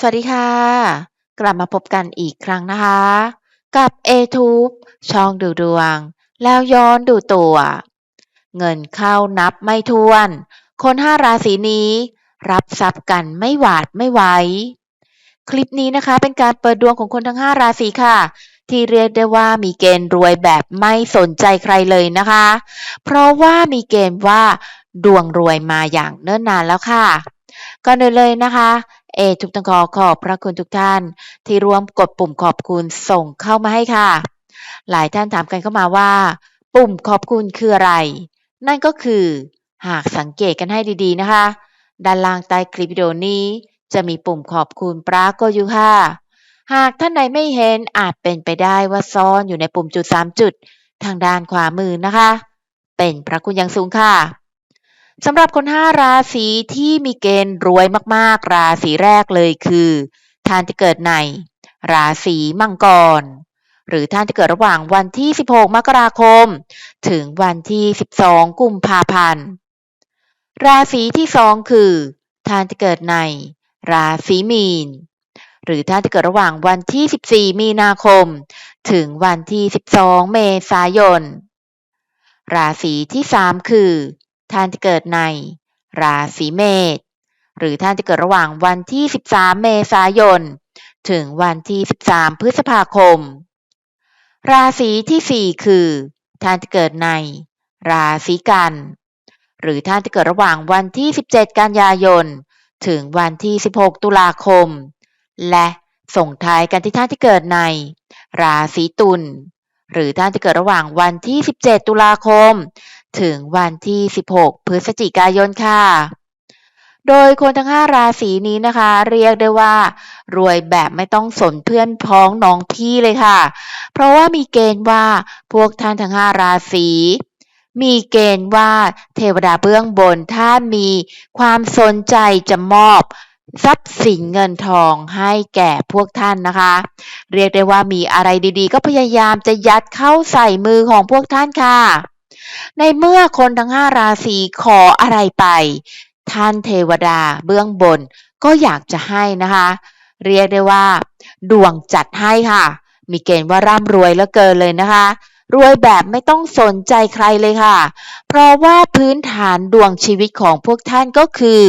สวัสดีค่ะ กลับมาพบกันอีกครั้งนะคะ กับ A-Tube ช่องดูดวง แล้วย้อนดูตัว เงินเข้านับไม่ถ้วน คน5ราศีนี้ รับทรัพย์กันไม่หวาดไม่ไหวคลิปนี้นะคะเป็นการเปิดดวงของคนทั้ง5ราศีค่ะ ที่เรียกได้ว่ามีเกณฑ์รวยแบบไม่สนใจใครเลยนะคะ เพราะว่ามีเกณฑ์ว่าดวงรวยมาอย่างเนิ่นนานแล้วค่ะก่อนเลยนะคะ เอทุกตังขอขอบพระคุณทุกท่าน ที่ร่วมกดปุ่มขอบคุณส่งเข้ามาให้ค่ะ หลายท่านถามกันเข้ามาว่า ปุ่มขอบคุณคืออะไร นั่นก็คือ หากสังเกตกันให้ดีๆนะคะ ด้านล่างใต้คลิปวิดีโอนี้ จะมีปุ่มขอบคุณปรากฏอยู่ค่ะ หากท่านใดไม่เห็นอาจเป็นไปได้ว่าซ่อนอยู่ในปุ่มจุด 3 จุด ทางด้านขวามือนะคะ เป็นพระคุณอย่างสูงค่ะ สำหรับคน5ราศีที่มีเกณฑ์รวยมากๆ ราศีแรกเลยคือท่านที่เกิดใน ราศีมังกร หรือท่านที่เกิดระหว่างวันที่ 16 มกราคม ถึงวันที่ 12 กุมภาพันธ์ ราศีที่2คือท่านที่เกิดใน ราศีมีน หรือท่านที่เกิดระหว่างวันที่ 14 มีนาคม ถึงวันที่ 12 เมษายน ราศีที่3คือ ท่านที่เกิดในราศีเมษหรือท่านที่เกิดระหว่างวันที่ 13 เมษายน ถึงวันที่ 13 พฤษภาคม ราศีที่ 4 คือ ท่านที่เกิดในราศีกัน หรือท่านที่เกิดระหว่างวันที่ 17 กันยายน ถึงวันที่ 16 ตุลาคม และส่งท้ายกันที่ท่านที่เกิดใน ราศีตุล หรือท่านที่เกิดระหว่างวันที่ 17 ตุลาคม ถึงวันที่ 16 พฤศจิกายนค่ะ โดยคนทั้ง 5 ราศีนี้นะคะ เรียกได้ว่า รวยแบบไม่ต้องสนเพื่อนพ้องน้องพี่เลยค่ะ เพราะว่ามีเกณฑ์ว่าพวกท่านทั้ง 5 ราศีมีเกณฑ์ว่าเทวดาเบื้องบนท่านมีความสนใจจะมอบทรัพย์สินเงินทองให้แก่พวกท่านนะคะ เรียกได้ว่ามีอะไรดีๆ ก็พยายามจะยัดเข้าใส่มือของพวกท่านค่ะ ในเมื่อคนทั้ง5ราศีขออะไรไป ท่านเทวดาเบื้องบนก็อยากจะให้นะคะ เรียกได้ว่า ดวงจัดให้ค่ะ มีเกณฑ์ว่าร่ำรวยแล้วเกินเลยนะคะ รวยแบบไม่ต้องสนใจใครเลยค่ะ เพราะว่าพื้นฐานดวงชีวิตของพวกท่านก็คือ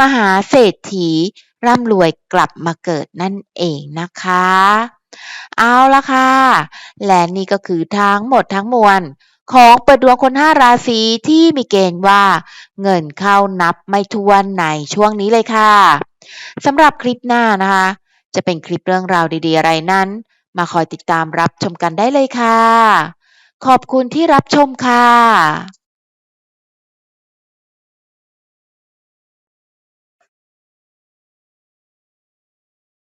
มหาเศรษฐีร่ำรวยกลับมาเกิดนั่นเองนะคะ เอาละค่ะ และนี่ก็คือทั้งหมดทั้งมวล ของเปิดดวงคน 5 ราศีที่มีเกณฑ์ว่า เงินเข้านับไม่ถ้วนในช่วงนี้เลยค่ะสำหรับคลิปหน้านะคะ จะเป็นคลิปเรื่องราวดีๆ อะไรนั้น มาคอยติดตามรับชมกันได้เลยค่ะ ขอบคุณที่รับชมค่ะ